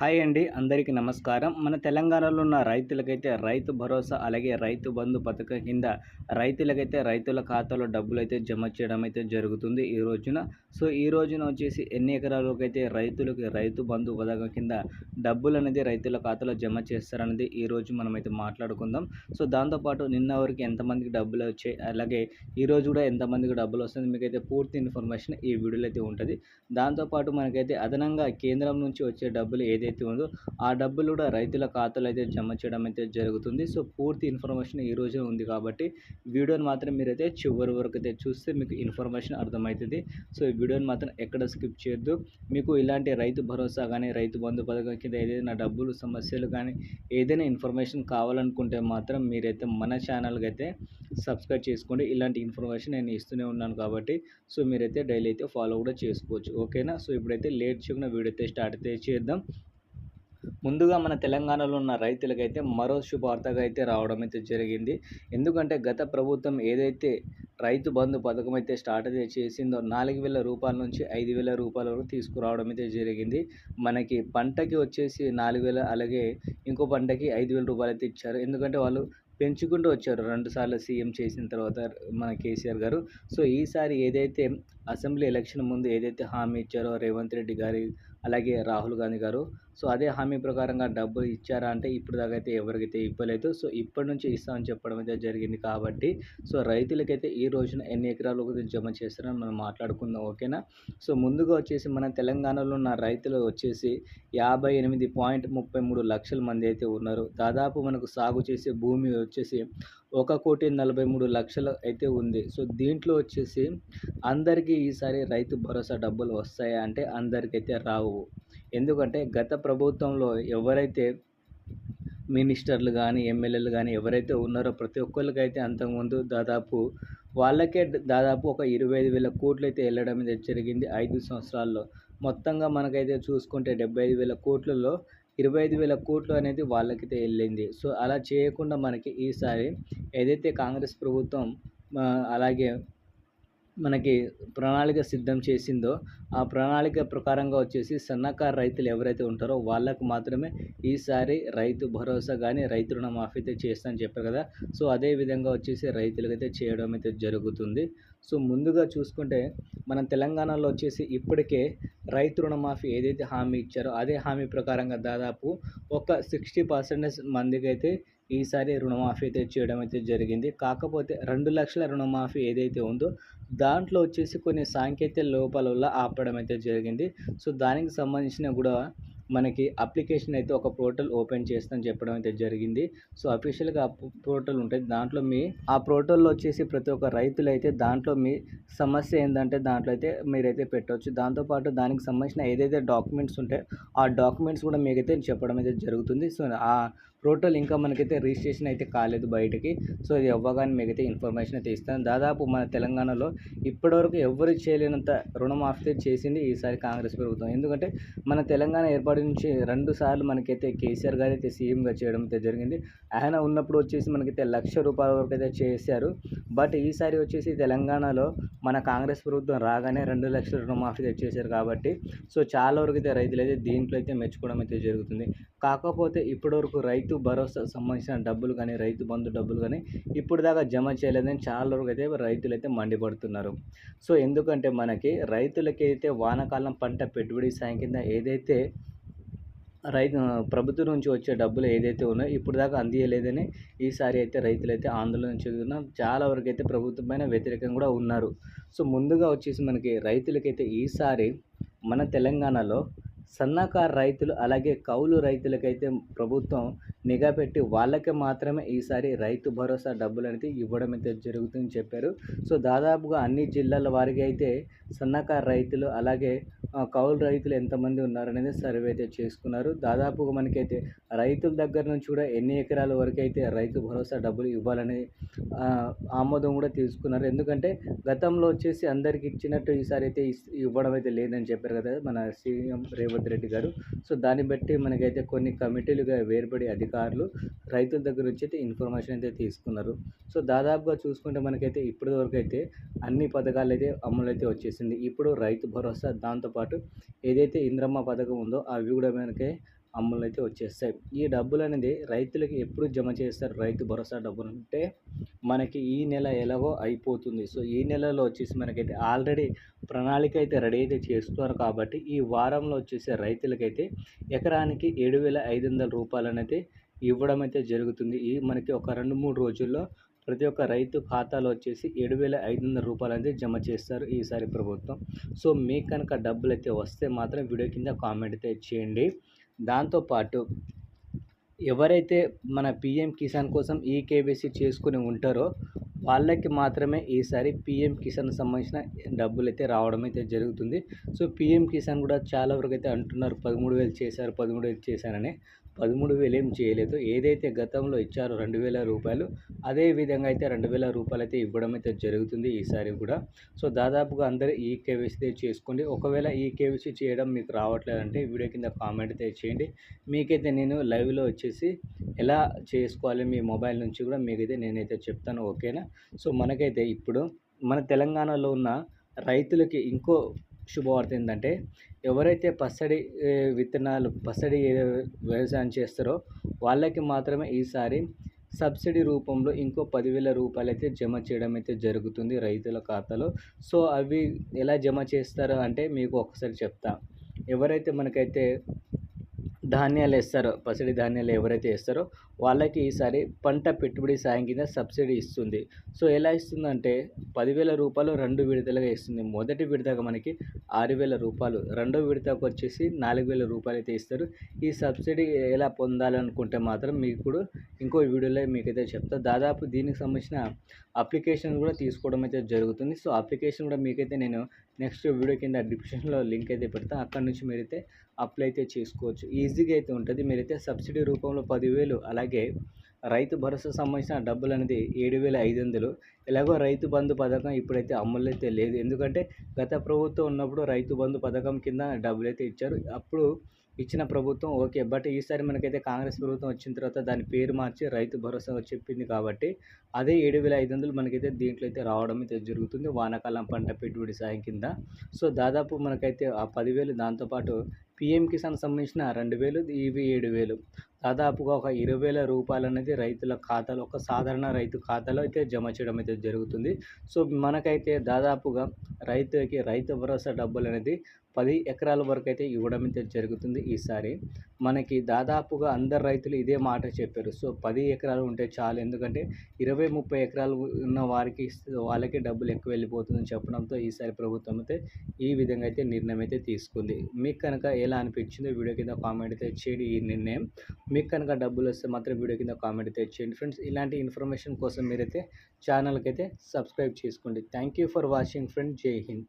Hi అండి అందరికీ నమస్కారం. మన తెలంగాణలో ఉన్న రైతులకైతే రైతు భరోసా అలాగే రైతు బంధు పథకం కింద రైతులకైతే రైతుల ఖాతాలో డబ్బులు అయితే జమ చేయడం అయితే జరుగుతుంది ఈ రోజున. సో ఈ రోజున వచ్చేసి ఎన్ని ఎకరాలకు అయితే రైతులకి రైతు బంధు పథకం కింద డబ్బులు అనేది రైతుల ఖాతాలో జమ చేస్తారనేది ఈ రోజు మనమైతే మాట్లాడుకుందాం. సో దాంతోపాటు నిన్న వరకు ఎంతమందికి డబ్బులు వచ్చాయి అలాగే ఈరోజు కూడా ఎంతమందికి డబ్బులు వస్తుంది మీకైతే పూర్తి ఇన్ఫర్మేషన్ ఈ వీడియోలో అయితే ఉంటుంది. దాంతోపాటు మనకైతే అదనంగా కేంద్రం నుంచి వచ్చే డబ్బులు ఏదైతే ఉందో ఆ డబ్బులు కూడా రైతుల ఖాతాలో అయితే జమ చేయడం అయితే జరుగుతుంది. సో పూర్తి ఇన్ఫర్మేషన్ ఈ రోజు ఉంది కాబట్టి వీడియోని మాత్రం మీరైతే చివరి వరకు అయితే చూస్తే మీకు ఇన్ఫర్మేషన్ అర్థమవుతుంది. సో ఈ వీడియోని మాత్రం ఎక్కడ స్కిప్ చేయొద్దు. మీకు ఇలాంటి రైతు భరోసా కానీ రైతు బంధు పథకం కింద ఏదైనా డబ్బులు సమస్యలు కానీ ఏదైనా ఇన్ఫర్మేషన్ కావాలనుకుంటే మాత్రం మీరైతే మన ఛానల్కి అయితే సబ్స్క్రైబ్ చేసుకోండి. ఇలాంటి ఇన్ఫర్మేషన్ నేను ఇస్తూనే ఉన్నాను కాబట్టి సో మీరైతే డైలీ అయితే ఫాలో కూడా చేసుకోవచ్చు. ఓకేనా? సో ఇప్పుడైతే లేట్ చేయకుండా వీడియో అయితే స్టార్ట్ అయితే చేద్దాం. ముందుగా మన తెలంగాణలో ఉన్న రైతులకైతే మరో శుభార్తగా అయితే రావడం అయితే జరిగింది. ఎందుకంటే గత ప్రభుత్వం ఏదైతే రైతు బంధు పథకం అయితే స్టార్ట్ అయితే చేసిందో నాలుగు వేల రూపాయల నుంచి ఐదు వేల రూపాయల వరకు తీసుకురావడం అయితే జరిగింది. మనకి పంటకి వచ్చేసి నాలుగు వేల అలాగే ఇంకో పంటకి ఐదు వేల రూపాయలు అయితే ఇచ్చారు. ఎందుకంటే వాళ్ళు పెంచుకుంటూ వచ్చారు. రెండుసార్లు సీఎం చేసిన తర్వాత మన కేసీఆర్ గారు. సో ఈసారి ఏదైతే అసెంబ్లీ ఎలక్షన్ ముందు ఏదైతే హామీ ఇచ్చారో రేవంత్ రెడ్డి గారి అలాగే రాహుల్ గాంధీ గారు సో అదే హామీ ప్రకారంగా డబ్బులు ఇచ్చారా అంటే ఇప్పుడు దాకా అయితే ఎవరికైతే ఇవ్వలేదు. సో ఇప్పటి నుంచి ఇస్తామని చెప్పడం అయితే జరిగింది కాబట్టి సో రైతులకైతే ఈ రోజున ఎన్ని ఎకరాలు జమ చేస్తారని మనం మాట్లాడుకుందాం ఓకేనా? సో ముందుగా వచ్చేసి మన తెలంగాణలో ఉన్న రైతులు వచ్చేసి యాభై ఎనిమిది పాయింట్ ముప్పై మూడు లక్షల మంది అయితే ఉన్నారు. దాదాపు మనకు సాగు చేసే భూమి వచ్చేసి ఒక కోటి నలభై మూడు లక్షలు అయితే ఉంది. సో దీంట్లో వచ్చేసి అందరికీ ఈసారి రైతు భరోసా డబ్బులు వస్తాయా అంటే అందరికైతే రావు. ఎందుకంటే గత ప్రభుత్వంలో ఎవరైతే మినిస్టర్లు కానీ ఎమ్మెల్యేలు కానీ ఎవరైతే ఉన్నారో ప్రతి ఒక్కరికైతే అంతకుముందు దాదాపు వాళ్ళకే దాదాపు ఒక ఇరవై ఐదు వేల కోట్లు అయితే వెళ్ళడం అయితే జరిగింది ఐదు సంవత్సరాల్లో. మొత్తంగా మనకైతే చూసుకుంటే డెబ్బై ఐదు వేల కోట్లలో ఇరవై ఐదు వేల కోట్లు అనేది వాళ్ళకైతే వెళ్ళింది. సో అలా చేయకుండా మనకి ఈసారి ఏదైతే కాంగ్రెస్ ప్రభుత్వం అలాగే మనకి ప్రణాళిక సిద్ధం చేసిందో ఆ ప్రణాళిక ప్రకారంగా వచ్చేసి సన్నకారు రైతులు ఎవరైతే ఉంటారో వాళ్ళకు మాత్రమే ఈసారి రైతు భరోసా కానీ రైతు రుణమాఫీ అయితే చేస్తానని చెప్పారు కదా. సో అదే విధంగా వచ్చేసి రైతులకైతే చేయడం అయితే జరుగుతుంది. సో ముందుగా చూసుకుంటే మన తెలంగాణలో వచ్చేసి ఇప్పటికే రైతు రుణమాఫీ ఏదైతే హామీ ఇచ్చారో అదే హామీ ప్రకారంగా దాదాపు ఒక సిక్స్టీ పర్సెంటేజ్ మందికి అయితే ఈసారి రుణమాఫీ అయితే చేయడం అయితే జరిగింది. కాకపోతే రెండు లక్షల రుణమాఫీ ఏదైతే ఉందో దాంట్లో వచ్చేసి కొన్ని సాంకేతిక లోపాల వల్ల ఆపడం అయితే జరిగింది. సో దానికి సంబంధించిన కూడా మనకి అప్లికేషన్ అయితే ఒక పోర్టల్ ఓపెన్ చేస్తామని చెప్పడం అయితే జరిగింది. సో అఫీషియల్గా పోర్టల్ ఉంటుంది దాంట్లో మీ ఆ పోర్టల్లో వచ్చేసి ప్రతి ఒక్క రైతులు అయితే దాంట్లో మీ సమస్య ఏంటంటే దాంట్లో అయితే మీరైతే పెట్టవచ్చు దాంతోపాటు దానికి సంబంధించిన ఏదైతే డాక్యుమెంట్స్ ఉంటాయో ఆ డాక్యుమెంట్స్ కూడా మీకైతే చెప్పడం అయితే జరుగుతుంది. సో ఆ టోటల్ ఇంకా మనకైతే రిజిస్ట్రేషన్ అయితే కాలేదు బయటికి. సో ఇది అవ్వగానే మీకైతే ఇన్ఫర్మేషన్ అయితే ఇస్తాను. దాదాపు మన తెలంగాణలో ఇప్పటివరకు ఎవరు చేయలేనంత రుణమాఫీ చేసింది ఈసారి కాంగ్రెస్ ప్రభుత్వం. ఎందుకంటే మన తెలంగాణ ఏర్పాటు నుంచి రెండు సార్లు మనకైతే కేసీఆర్ గారు అయితే సీఎంగా చేయడం అయితే జరిగింది. ఆయన ఉన్నప్పుడు వచ్చేసి మనకైతే లక్ష రూపాయల వరకు అయితే చేశారు. బట్ ఈసారి వచ్చేసి తెలంగాణలో మన కాంగ్రెస్ ప్రభుత్వం రాగానే రెండు లక్షల రుణమాఫీ చేశారు కాబట్టి సో చాలా వరకు అయితే రైతులు అయితే దీంట్లో అయితే మెచ్చుకోవడం అయితే జరుగుతుంది. కాకపోతే ఇప్పటివరకు రైతు భరోసా సంబంధించిన డబ్బులు కానీ రైతు బంధు డబ్బులు కానీ ఇప్పుడు దాకా జమ చేయలేదని చాలా వరకు అయితే రైతులు అయితే మండిపడుతున్నారు. సో ఎందుకంటే మనకి రైతులకి అయితే వానాకాలం పంట పెట్టుబడి సాయం కింద ఏదైతే రైతు ప్రభుత్వం నుంచి వచ్చే డబ్బులు ఏదైతే ఉన్నాయో ఇప్పుడు దాకా అందియలేదని ఈసారి అయితే రైతులు అయితే ఆందోళన చెందుతున్నారు. చాలా వరకు అయితే ప్రభుత్వం పైన వ్యతిరేకంగా కూడా ఉన్నారు. సో ముందుగా వచ్చేసి మనకి రైతులకైతే ఈసారి మన తెలంగాణలో సన్నకారు రైతులు అలాగే కౌలు రైతులకైతే ప్రభుత్వం నిఘా పెట్టి వాళ్ళకి మాత్రమే ఈసారి రైతు భరోసా డబ్బులు అనేది ఇవ్వడం అయితే జరుగుతుందని చెప్పారు. సో దాదాపుగా అన్ని జిల్లాల వారికి అయితే సన్నకారు రైతులు అలాగే కౌలు రైతులు ఎంతమంది ఉన్నారనేది సర్వే అయితే చేసుకున్నారు. దాదాపుగా మనకైతే రైతుల దగ్గర నుంచి కూడా ఎన్ని ఎకరాల వరకు అయితే రైతు భరోసా డబ్బులు ఇవ్వాలని ఆమోదం కూడా తీసుకున్నారు. ఎందుకంటే గతంలో వచ్చేసి అందరికి ఇచ్చినట్టు ఈసారి అయితే ఇవ్వడం అయితే లేదని చెప్పారు కదా మన సీఎం రేవంత్ రెడ్డి గారు. సో దాన్ని బట్టి మనకైతే కొన్ని కమిటీలుగా వేర్పడి అధికారులు రైతుల దగ్గర నుంచి అయితే ఇన్ఫర్మేషన్ అయితే తీసుకున్నారు. సో దాదాపుగా చూసుకుంటే మనకైతే ఇప్పటి వరకు అయితే అన్ని పథకాలు అయితే అమలు అయితే వచ్చేసింది. ఇప్పుడు రైతు భరోసా దాంతోపాటు ఏదైతే ఇంద్రమ్మ పథకం ఉందో అవి కూడా మనకి అమలు అయితే వచ్చేస్తాయి. ఈ డబ్బులు అనేది రైతులకి ఎప్పుడు జమ చేస్తారు? రైతు భరోసా డబ్బులు అంటే మనకి ఈ నెల ఎలాగో అయిపోతుంది. సో ఈ నెలలో వచ్చేసి మనకైతే ఆల్రెడీ ప్రణాళిక అయితే రెడీ అయితే చేస్తున్నారు కాబట్టి ఈ వారంలో వచ్చేసి రైతులకైతే ఎకరానికి ఏడు వేల ఐదు వందల రూపాయలు అనేది ఇవ్వడం అయితే జరుగుతుంది. ఈ మనకి ఒక రెండు మూడు రోజుల్లో ప్రతి ఒక్క రైతు ఖాతాలో వచ్చేసి ఏడు వేల ఐదు వందల రూపాయలు అనేది జమ చేస్తారు ఈసారి ప్రభుత్వం. సో మీకు కనుక డబ్బులు అయితే వస్తే మాత్రం వీడియో కింద కామెంట్ అయితే చేయండి. దాంతోపాటు ఎవరైతే మన పిఎం కిసాన్ కోసం ఈ కేవైసీ చేసుకుని ఉంటారో వాళ్ళకి మాత్రమే ఈసారి పిఎం కిసాన్ సంబంధించిన డబ్బులు అయితే రావడం అయితే జరుగుతుంది. సో పిఎం కిసాన్ కూడా చాలా వరకు అయితే అంటున్నారు. పదమూడు వేలు చేశారు పదమూడు వేలు చేశారని. పదమూడు వేలు ఏం చేయలేదు. ఏదైతే గతంలో ఇచ్చారో రెండు వేల రూపాయలు అదే విధంగా అయితే రెండు వేల రూపాయలు అయితే ఇవ్వడం అయితే జరుగుతుంది ఈసారి కూడా. సో దాదాపుగా అందరూ ఈ కేవైసీ చేసుకోండి. ఒకవేళ ఈ కేవైసీ చేయడం మీకు రావట్లేదంటే వీడియో కింద కామెంట్ అయితే చేయండి. మీకైతే నేను లైవ్లో వచ్చేసి ఎలా చేసుకోవాలి మీ మొబైల్ నుంచి కూడా మీకైతే నేనైతే చెప్తాను. ఓకేనా? సో మనకైతే ఇప్పుడు మన తెలంగాణలో ఉన్న రైతులకి ఇంకో శుభవార్త ఏంటంటే ఎవరైతే పచ్చడి విత్తనాలు పచ్చడి వ్యవసాయం చేస్తారో వాళ్ళకి మాత్రమే ఈసారి సబ్సిడీ రూపంలో ఇంకో పదివేల రూపాయలు అయితే జమ చేయడం అయితే జరుగుతుంది రైతుల ఖాతాలో. సో అవి ఎలా జమ చేస్తారు అంటే మీకు ఒకసారి చెప్తా. ఎవరైతే మనకైతే ధాన్యాలు వేస్తారో పసిడి ధాన్యాలు ఎవరైతే వేస్తారో వాళ్ళకి ఈసారి పంట పెట్టుబడి సాయం కింద సబ్సిడీ ఇస్తుంది. సో ఎలా ఇస్తుందంటే పదివేల రూపాయలు రెండు విడతలుగా ఇస్తుంది. మొదటి విడతగా మనకి ఆరు వేల రూపాయలు రెండో విడతకు వచ్చేసి నాలుగు వేల రూపాయలు అయితే ఇస్తారు. ఈ సబ్సిడీ ఎలా పొందాలనుకుంటే మాత్రం మీకు కూడా ఇంకో వీడియోలో మీకైతే చెప్తా. దాదాపు దీనికి సంబంధించిన అప్లికేషన్ కూడా తీసుకోవడం అయితే జరుగుతుంది. సో అప్లికేషన్ కూడా మీకైతే నేను నెక్స్ట్ వీడియో కింద డిస్క్రిప్షన్లో లింక్ అయితే పెడతాను అక్కడ నుంచి మీరైతే అప్లై అయితే చేసుకోవచ్చు. ఈజీగా అయితే ఉంటుంది. మీరైతే సబ్సిడీ రూపంలో పదివేలు అలాగే రైతు భరోసా సంబంధించిన డబ్బులు అనేది ఏడు వేల ఐదు వందలు. ఎలాగో రైతు బంధు పథకం ఇప్పుడైతే అమలు అయితే లేదు. ఎందుకంటే గత ప్రభుత్వం ఉన్నప్పుడు రైతు బంధు పథకం కింద డబ్బులు అయితే ఇచ్చారు. అప్పుడు ఇచ్చిన ప్రభుత్వం ఓకే. బట్ ఈసారి మనకైతే కాంగ్రెస్ ప్రభుత్వం వచ్చిన తర్వాత దాని పేరు మార్చి రైతు భరోసా చెప్పింది కాబట్టి అదే ఏడు వేల ఐదు వందలు మనకైతే దీంట్లో అయితే రావడం అయితే జరుగుతుంది. వానాకాలం పంట పెట్టుబడి సాయం కింద. సో దాదాపు మనకైతే ఆ పదివేలు దాంతోపాటు పిఎం కిసాన్ సంబంధించిన రెండు వేలు ఇవి ఏడు వేలు. దాదాపుగా ఒక ఇరవై వేల రూపాయలు అనేది రైతుల ఖాతాలో ఒక సాధారణ రైతు ఖాతాలో అయితే జమ చేయడం అయితే జరుగుతుంది. సో మనకైతే దాదాపుగా రైతుకి రైతు భరోసా డబ్బులు అనేది పది ఎకరాల వరకు అయితే ఇవ్వడం అయితే జరుగుతుంది ఈసారి. మనకి దాదాపుగా అందరు రైతులు ఇదే మాట చెప్పారు. సో పది ఎకరాలు ఉంటే చాలు. ఎందుకంటే ఇరవై ముప్పై ఎకరాలు ఉన్న వారికి వాళ్ళకి డబ్బులు ఎక్కువ వెళ్ళిపోతుందని చెప్పడంతో ఈసారి ప్రభుత్వం అయితే ఈ విధంగా అయితే నిర్ణయం అయితే తీసుకుంది. మీకు కనుక ఎలా అనిపించిందో వీడియో కింద కామెంట్ అయితే చేయండి ఈ నిర్ణయం. మీకు కనుక డబ్బులు వస్తే మాత్రం వీడియో కింద కామెంట్ అయితే చేయండి. ఫ్రెండ్స్ ఇలాంటి ఇన్ఫర్మేషన్ కోసం మీరైతే ఛానల్కి అయితే సబ్స్క్రైబ్ చేసుకోండి. Thank you for watching friend జై హింద్.